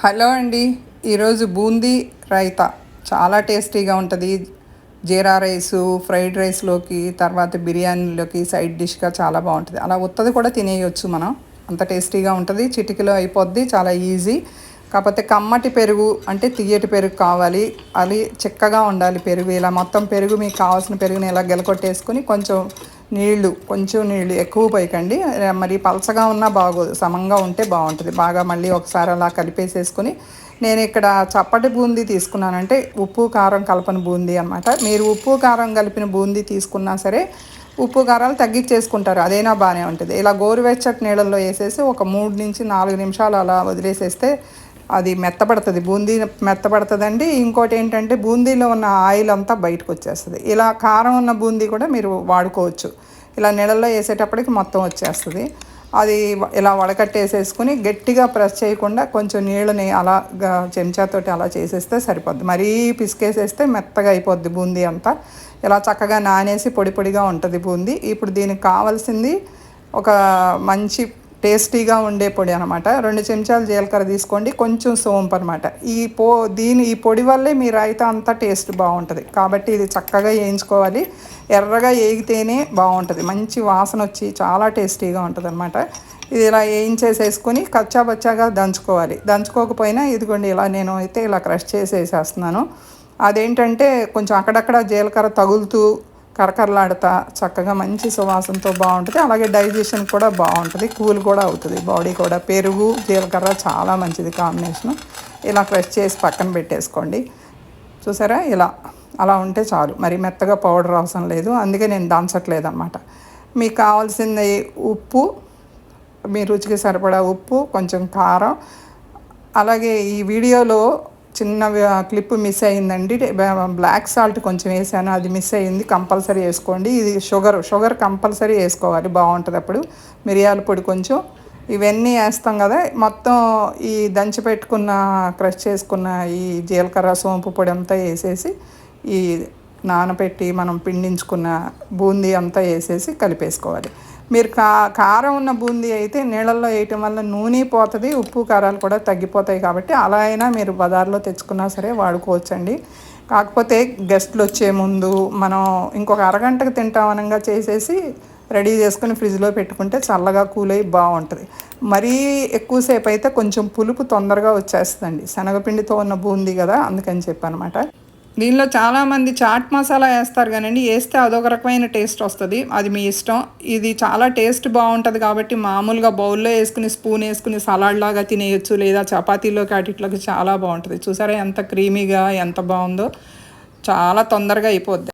Hello అండి. ఈరోజు బూందీ రైతా. చాలా టేస్టీగా ఉంటుంది. జీరా రైసు ఫ్రైడ్ రైస్లోకి తర్వాత బిర్యానీలోకి సైడ్ డిష్గా చాలా బాగుంటుంది. అలా ఉత్తది కూడా తినేయొచ్చు మనం. అంత టేస్టీగా ఉంటుంది. చిటికలో అయిపోద్ది. చాలా ఈజీ. కాకపోతే కమ్మటి పెరుగు అంటే తియ్యటి పెరుగు కావాలి. అది చిక్కగా ఉండాలి పెరుగు. ఇలా మొత్తం పెరుగు మీకు కావాల్సిన పెరుగుని ఇలా గెలకొట్టేసుకుని కొంచెం నీళ్ళు కొంచెం నీళ్ళు ఎక్కువ పోయకండి. మరి పలసగా ఉన్నా బాగోదు సమంగా ఉంటే బాగుంటుంది. బాగా మళ్ళీ ఒకసారి అలా కలిపేసేసుకుని నేను ఇక్కడ చప్పటి బూందీ తీసుకున్నానంటే ఉప్పు కారం కలపని బూందీ అనమాట మీరు ఉప్పు కారం కలిపిన బూందీ తీసుకున్నా సరే ఉప్పు కారాలు తగ్గించేసుకుంటారు. అదైనా బాగానే ఉంటుంది. ఇలా గోరువెచ్చటి నీళ్ళల్లో వేసేసి ఒక మూడు నుంచి నాలుగు నిమిషాలు అలా వదిలేసేస్తే అది మెత్తబడుతుంది బూందీ మెత్తపడుతుందండి ఇంకోటి ఏంటంటే బూందీలో ఉన్న ఆయిల్ అంతా బయటకు వచ్చేస్తుంది. ఇలా కారం ఉన్న బూందీ కూడా మీరు వాడుకోవచ్చు. ఇలా నీళ్ళల్లో వేసేటప్పటికి మొత్తం వచ్చేస్తుంది. అది ఇలా వడకట్టేసేసుకుని గట్టిగా ప్రెస్ చేయకుండా కొంచెం నీళ్ళని అలా చెంచాతోటి అలా చేసేస్తే సరిపోద్ది. మరీ పిసికేసేస్తే మెత్తగా అయిపోద్ది బూందీ అంతా. ఇలా చక్కగా నానేసి పొడి పొడిగా ఉంటుంది బూందీ. ఇప్పుడు దీనికి కావాల్సింది ఒక మంచి టేస్టీగా ఉండే పొడి అనమాట రెండు చెంచాలు జీలకర్ర తీసుకోండి కొంచెం సోంపు అనమాట ఈ పో దీని ఈ పొడి వల్లే మీ రైతా అంతా టేస్ట్ బాగుంటుంది. కాబట్టి ఇది చక్కగా వేయించుకోవాలి. ఎర్రగా వేగితేనే బాగుంటుంది. మంచి వాసన వచ్చి చాలా టేస్టీగా ఉంటుంది అనమాట ఇది ఇలా వేయించేసేసుకొని కచ్చా బచ్చాగా దంచుకోవాలి. దంచుకోకపోయినా ఇదిగోండి ఇలా నేను అయితే ఇలా క్రష్ చేసేసేస్తున్నాను. అదేంటంటే కొంచెం అక్కడక్కడ జీలకర్ర తగులుతూ కరకరలాడుతా చక్కగా మంచి సువాసనతో బాగుంటుంది. అలాగే డైజెషన్ కూడా బాగుంటుంది కూల్ కూడా అవుతుంది. బాడీ కూడా పెరుగు జీలకర్ర చాలా మంచిది కాంబినేషను. ఇలా ఫ్రెష్ చేసి పక్కన పెట్టేసుకోండి. చూసారా? ఇలా అలా ఉంటే చాలు. మరి మెత్తగా పౌడర్ అవసరం లేదు. అందుకే నేను దంచట్లేదు అనమాట మీకు కావాల్సింది ఉప్పు మీ రుచికి సరిపడా ఉప్పు కొంచెం కారం. అలాగే ఈ వీడియోలో చిన్న క్లిప్ మిస్ అయిందండి బ్లాక్ సాల్ట్ కొంచెం వేసాను. అది మిస్ అయింది కంపల్సరీ వేసుకోండి. ఇది షుగర్ షుగర్ కంపల్సరీ వేసుకోవాలి. బాగుంటుంది అప్పుడు. మిరియాల పొడి కొంచెం. ఇవన్నీ వేస్తాం కదా. మొత్తం ఈ దంచి పెట్టుకున్న క్రష్ చేసుకున్న ఈ జీలకర్ర సోంపు పొడి అంతా వేసేసి ఈ నానబెట్టి మనం పిండించుకున్న బూందీ అంతా వేసేసి కలిపేసుకోవాలి. మీరు కా కారం ఉన్న బూందీ అయితే నీళ్ళల్లో వేయటం వల్ల నూనె పోతుంది ఉప్పు కారాలు కూడా తగ్గిపోతాయి కాబట్టి అలా అయినా మీరు బజార్లో తెచ్చుకున్నా సరే వాడుకోవచ్చండి. కాకపోతే గెస్ట్లు వచ్చే ముందు మనం ఇంకొక అరగంటకు తింటామనంగా చేసేసి రెడీ చేసుకుని ఫ్రిడ్జ్లో పెట్టుకుంటే చల్లగా కూల్ అయ్యి బాగుంటుంది. మరీ ఎక్కువసేపు అయితే కొంచెం పులుపు తొందరగా వచ్చేస్తుందండి. శనగపిండితో ఉన్న బూందీ కదా అందుకని చెప్పనమాట. దీనిలో చాలామంది చాట్ మసాలా వేస్తారు కానండి వేస్తే అదొక రకమైన టేస్ట్ వస్తుంది. అది మీ ఇష్టం. ఇది చాలా టేస్ట్ బాగుంటుంది కాబట్టి మామూలుగా బౌల్లో వేసుకుని స్పూన్ వేసుకుని సలాడ్ లాగా తినేయచ్చు లేదా చపాతీలోకి అటిట్లోకి చాలా బాగుంటుంది. చూసారా ఎంత క్రీమీగా ఎంత బాగుందో. చాలా తొందరగా అయిపోద్ది.